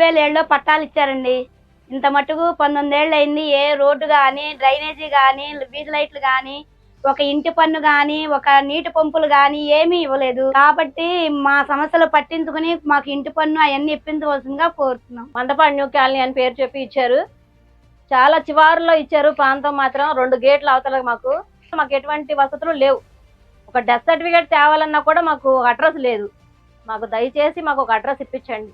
పంచాయతీలో పట్టాలు ఇచ్చారండి. ఇంత మట్టుకు పంతొమ్మిదేళ్ళు అయింది ఏ రోడ్డు కానీ డ్రైనేజీ కానీ వీధి లైట్లు కానీ ఒక ఇంటి పన్ను కానీ ఒక నీటి పంపులు కానీ ఏమీ ఇవ్వలేదు. కాబట్టి మా సమస్యలు పట్టించుకుని మాకు ఇంటి పన్ను అవన్నీ ఇప్పించవలసిందిగా కోరుతున్నాం. మండపాడు కాలనీ అని పేరు చెప్పి ఇచ్చారు. చాలా చివారులో ఇచ్చారు. ప్రాంతం మాత్రం రెండు గేట్లు అవతల మాకు. మాకు ఎటువంటి వసతులు లేవు. ఒక డెత్ సర్టిఫికేట్ తేవాలన్నా కూడా మాకు అడ్రస్ లేదు. మాకు దయచేసి మాకు ఒక అడ్రస్ ఇప్పించండి.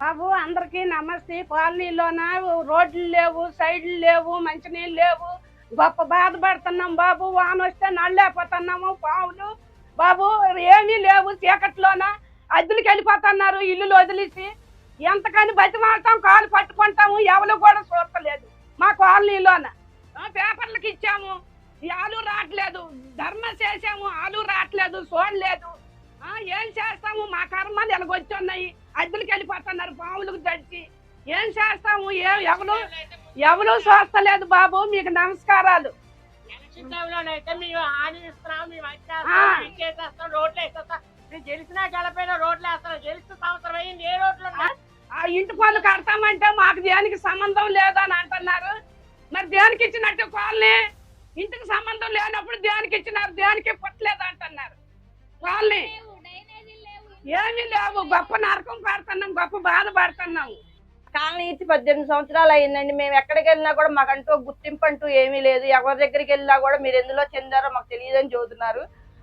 బాబు అందరికీ నమస్తే. కాలనీలోన? రోడ్లు లేవు సైడ్లు లేవు మంచినీళ్ళు లేవు. గొప్ప బాధపడుతున్నాం బాబు. వాన వస్తే నళ్ళేపోతున్నాము పావులు బాబు ఏమీ లేవు. చీకట్లోన? అద్దెలకు వెళ్ళిపోతున్నారు ఇల్లులు వదిలేసి. ఎంతకని బతిమాడతాం కాలు పట్టుకుంటాము ఎవరు కూడా చూడలేదు మా కాలనీలోన? పేపర్లకు ఇచ్చాము. ఆలు రావట్లేదు. ధర్మ చేసాము ఆలు రావట్లేదు చూడలేదు ఏం చేస్తాము మా కర్మలు ఎలాగొచ్చున్నాయి అద్దెలకు వెళ్ళిపోతున్నారు పాములకు దడిచి ఏం చేస్తాము ఏ ఎవరు? ఎవరు చూస్తలేదు బాబు మీకు నమస్కారాలు. గెలిచినా గెలపైనా రోడ్లు వేస్తాం గెలిచిన సంవత్సరం అయింది ఏ రోడ్లు ఉన్నాయి? ఆ ఇంటి పనులు కడతామంటే మాకు దేనికి సంబంధం లేదు అని అంటున్నారు. మరి దేనికి ఇచ్చినట్టు కాలనీ? ఇంటికి సంబంధం లేనప్పుడు దేనికి ఇచ్చినారు? దేనికి పుట్టలేదు అంటున్నారు. కాలనీ. ఏమీ లేవు. గొప్ప నరకం పడుతున్నాం గొప్ప బాధపడుతున్నాం కాలనీ ఇచ్చి పద్దెనిమిది సంవత్సరాలు అయిందండి. మేము ఎక్కడికి వెళ్ళినా కూడా మాకంటూ గుర్తింపు అంటూ ఏమీ లేదు. ఎవరి దగ్గరికి వెళ్ళినా కూడా మీరు ఎందులో చెందారో మాకు తెలియదని చెబుతున్నారు.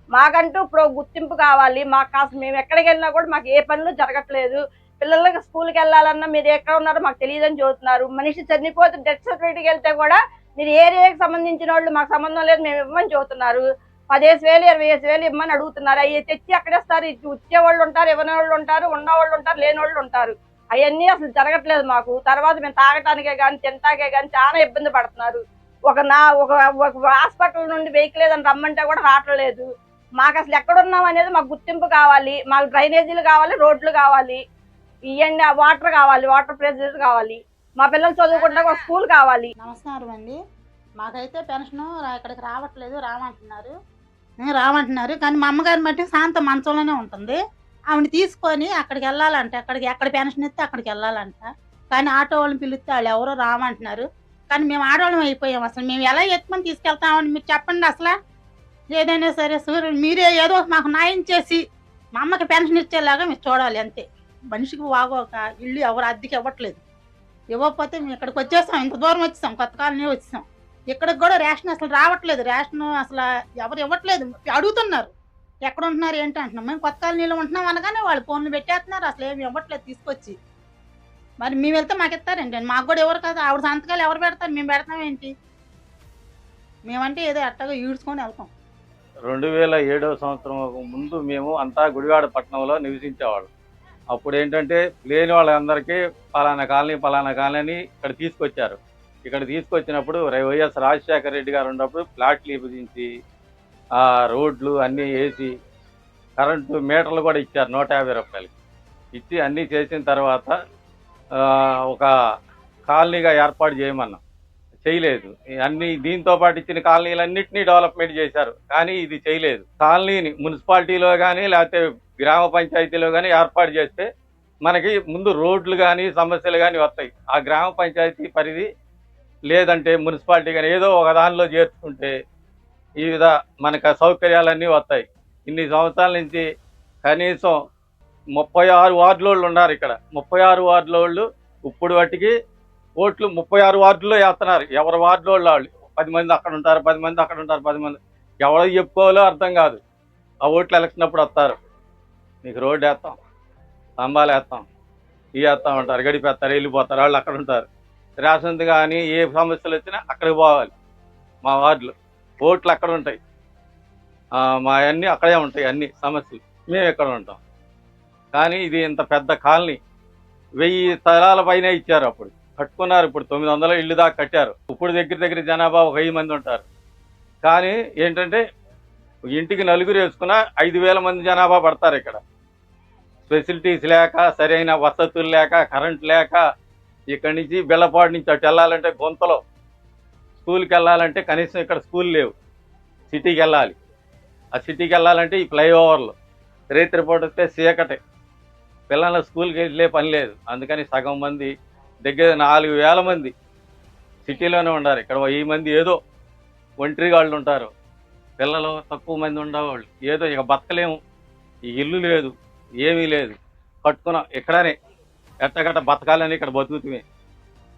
మాకంటూ ఇప్పుడు గుర్తింపు కావాలి. మాకు కాస్త మేము ఎక్కడికి వెళ్ళినా కూడా మాకు ఏ పనులు జరగట్లేదు. పిల్లలకి స్కూల్కి వెళ్ళాలన్నా మీరు ఎక్కడ ఉన్నారో మాకు తెలియదని చెబుతున్నారు. మనిషి చనిపోతే డెత్ సర్టిఫికేట్కి వెళ్తే కూడా మీరు ఏరియాకి సంబంధించిన వాళ్ళు మాకు సంబంధం లేదు మేము ఇవ్వమని చెబుతున్నారు. పదేసి వేలు ఇరవై ఐదు వేలు ఇమ్మని అడుగుతున్నారు. అవి తెచ్చి అక్కడేస్తారు ఇచ్చే వాళ్ళు ఉంటారు ఇవ్వని వాళ్ళు ఉంటారు ఉన్న వాళ్ళు ఉంటారు లేని వాళ్ళు ఉంటారు. అవన్నీ అసలు జరగట్లేదు మాకు. తర్వాత మేము తాగటానికే కానీ తింటాకే కానీ చాలా ఇబ్బంది పడుతున్నారు. ఒక నా ఒక ఒక హాస్పిటల్ నుండి వెహికల్ ఏదైనా రమ్మంటే కూడా రావట్లేదు. మాకు అసలు ఎక్కడున్నాం అనేది మాకు గుర్తింపు కావాలి. మాకు డ్రైనేజీలు కావాలి రోడ్లు కావాలి. ఇవన్నీ వాటర్ కావాలి వాటర్ ప్రెజర్ కావాలి. మా పిల్లలు చదువుకుంటా ఒక స్కూల్ కావాలి. నమస్కారం అండి. మాకైతే పెన్షన్ ఇక్కడికి రావట్లేదు రామంటున్నారు. రావంటున్నారు. రామంటున్నారు కానీ మా అమ్మగారిని బట్టి శాంత మంచంలోనే ఉంటుంది. ఆవిడ తీసుకొని అక్కడికి వెళ్ళాలంట. అక్కడికి ఎక్కడ పెన్షన్ ఇస్తే అక్కడికి వెళ్ళాలంట. కానీ ఆటో వాళ్ళని పిలిస్తే వాళ్ళు ఎవరో రామంటున్నారు కానీ మేము ఆడవాళ్ళం అయిపోయాం అసలు. మేము ఎలా ఎత్తుకొని తీసుకెళ్తామని మీరు చెప్పండి అసలు. ఏదైనా సరే సూర్య మీరే ఏదో మాకు న్యాయం చేసి మా అమ్మకి పెన్షన్ ఇచ్చేలాగా మీరు చూడాలి అంతే. మనిషికి వాగోక ఇల్లు ఎవరు అద్దెకి ఇవ్వట్లేదు. ఇవ్వకపోతే మేము ఇక్కడికి వచ్చేస్తాం. ఇంత దూరం వచ్చేసాం కొత్త కాలనీ వచ్చేసాం ఇక్కడికి కూడా రేషన్ అసలు రావట్లేదు. రేషన్ అసలు ఎవరు ఇవ్వట్లేదు. అడుగుతున్నారు. ఎక్కడ ఉంటున్నారు ఏంటి అంటున్నాం. మేము కొత్త కాలనీలో ఉంటున్నాం అనగానే వాళ్ళు ఫోన్లు పెట్టేస్తున్నారు. అసలు ఏమి ఇవ్వట్లేదు తీసుకొచ్చి. మరి మేము వెళ్తే మాకు ఇస్తారండి. మాకు కూడా ఎవరు కదా. ఆవిడ సంతకాలు ఎవరు పెడతారు? మేము పెడతాం ఏంటి? మేమంటే ఏదో అట్టగా ఈడ్చుకొని వెళ్తాం. రెండు వేల ఏడవ సంవత్సరం ముందు మేము అంతా గుడివాడ పట్టణంలో నివసించేవాళ్ళం. అప్పుడు ఏంటంటే లేని వాళ్ళందరికీ పలానా కాలనీ పలానా కాలనీ ఇక్కడ తీసుకొచ్చారు. ఇక్కడ తీసుకొచ్చినప్పుడు రై- వైఎస్ రాజశేఖర రెడ్డి గారు ఉన్నప్పుడు ప్లాట్లు విభజించి ఆ రోడ్లు అన్నీ వేసి కరెంటు మీటర్లు కూడా ఇచ్చారు నూట యాభై రూపాయలకి. ఇచ్చి అన్నీ చేసిన తర్వాత ఒక కాలనీగా ఏర్పాటు చేయమన్నాం. చేయలేదు. అన్ని దీంతో పాటు ఇచ్చిన కాలనీలన్నింటినీ డెవలప్మెంట్ చేశారు. కానీ ఇది చేయలేదు. కాలనీని మున్సిపాలిటీలో కానీ లేకపోతే గ్రామ పంచాయతీలో కానీ ఏర్పాటు చేస్తే మనకి ముందు రోడ్లు కానీ సమస్యలు కానీ వస్తాయి. ఆ గ్రామ పంచాయతీ పరిధి లేదంటే మున్సిపాలిటీ కానీ ఏదో ఒక దానిలో చేర్చుకుంటే ఈ విధ మనకు సౌకర్యాలన్నీ వస్తాయి. ఇన్ని సంవత్సరాల నుంచి కనీసం ముప్పై ఆరు వార్డులోళ్ళు ఉన్నారు ఇక్కడ. ముప్పై ఆరు వార్డులోళ్ళు ఇప్పుడు వాటికి ఓట్లు ముప్పై ఆరు వార్డుల్లో వేస్తున్నారు. ఎవరి వార్డులో వాళ్ళు? పది మంది అక్కడ ఉంటారు పది మంది అక్కడ ఉంటారు పది మంది. ఎవరో చెప్పుకోవాలో అర్థం కాదు. ఆ ఓట్లు ఎలక్షన్ అప్పుడు వస్తారు. మీకు రోడ్డు వేస్తాం స్తంభాలు వేస్తాం ఇవి వేస్తాం ఉంటారు గడిపేస్తారు వెళ్ళిపోతారు వాళ్ళు అక్కడ ఉంటారు. రేషన్ కానీ ఏ సమస్యలు వచ్చినా అక్కడికి పోవాలి. మా వార్డులో ఓట్లు అక్కడ ఉంటాయి. మా అన్నీ అక్కడే ఉంటాయి అన్ని సమస్యలు. మేము ఎక్కడ ఉంటాం. కానీ ఇది ఇంత పెద్ద కాలనీ. వెయ్యి తరాల పైన ఇచ్చారు అప్పుడు. కట్టుకున్నారు ఇప్పుడు తొమ్మిది వందల ఇల్లు దాకా కట్టారు. ఇప్పుడు దగ్గర దగ్గర జనాభా ఒక వెయ్యి మంది ఉంటారు. కానీ ఏంటంటే ఇంటికి నలుగురు వేసుకున్న ఐదు వేల మంది జనాభా పడతారు ఇక్కడ. ఫెసిలిటీస్ లేక సరైన వసతులు లేక కరెంట్ లేక ఇక్కడి నుంచి బెల్లపాడు నుంచి అటు వెళ్ళాలంటే గొంతలో. స్కూల్కి వెళ్ళాలంటే కనీసం ఇక్కడ స్కూల్ లేవు. సిటీకి వెళ్ళాలి. ఆ సిటీకి వెళ్ళాలంటే ఈ ఫ్లైఓవర్లు. రేత్రి పూట వస్తే చీకటి. పిల్లల స్కూల్కి వెళ్ళే పని లేదు. అందుకని సగం మంది దగ్గర నాలుగు వేల మంది సిటీలోనే ఉండాలి. ఇక్కడ ఈ మంది ఏదో ఒంటరి వాళ్ళు ఉంటారు. పిల్లలు తక్కువ మంది ఉండేవాళ్ళు. ఏదో ఇక బతకలేము. ఈ ఇల్లు లేదు. ఏమీ లేదు. కట్టుకున్నాం. ఇక్కడనే ఎట్టగట్ట బతకాలని ఇక్కడ బతుకుతుమే.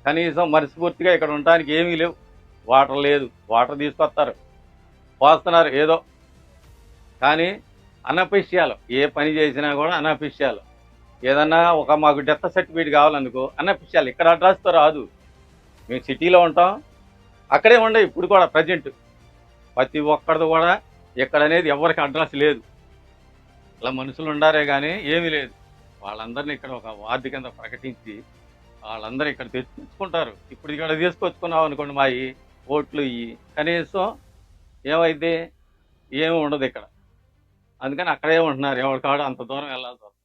కనీసం మనస్ఫూర్తిగా ఇక్కడ ఉండడానికి ఏమీ లేవు. వాటర్ లేదు. వాటర్ తీసుకొస్తారు. పోస్తున్నారు ఏదో. కానీ అనఫిషియాలు. ఏ పని చేసినా కూడా అనఫిషియాలు. ఏదన్నా ఒక మాకు డెత్ సర్టిఫికేట్ కావాలనుకో అనఫిషియాల్. ఇక్కడ అడ్రస్తో రాదు. మేము సిటీలో ఉంటాం. అక్కడే ఉండే ఇప్పుడు కూడా ప్రజెంట్ ప్రతి ఒక్కరిది కూడా ఇక్కడ అనేది ఎవరికి అడ్రస్ లేదు. ఇలా మనుషులు ఉండారే కానీ ఏమీ లేదు. వాళ్ళందరినీ ఇక్కడ ఒక వార్డు కింద ప్రకటించి వాళ్ళందరూ ఇక్కడ తెచ్చుకుంటారు. ఇప్పుడు ఇక్కడ తీసుకొచ్చుకున్నాం అనుకోండి మా ఓట్లు ఇవి కనీసం ఏమైతే ఏమి ఉండదు ఇక్కడ. అందుకని అక్కడే ఉంటున్నారు. ఎవరికాడు అంత దూరం వెళ్ళాల్సి వస్తుంది.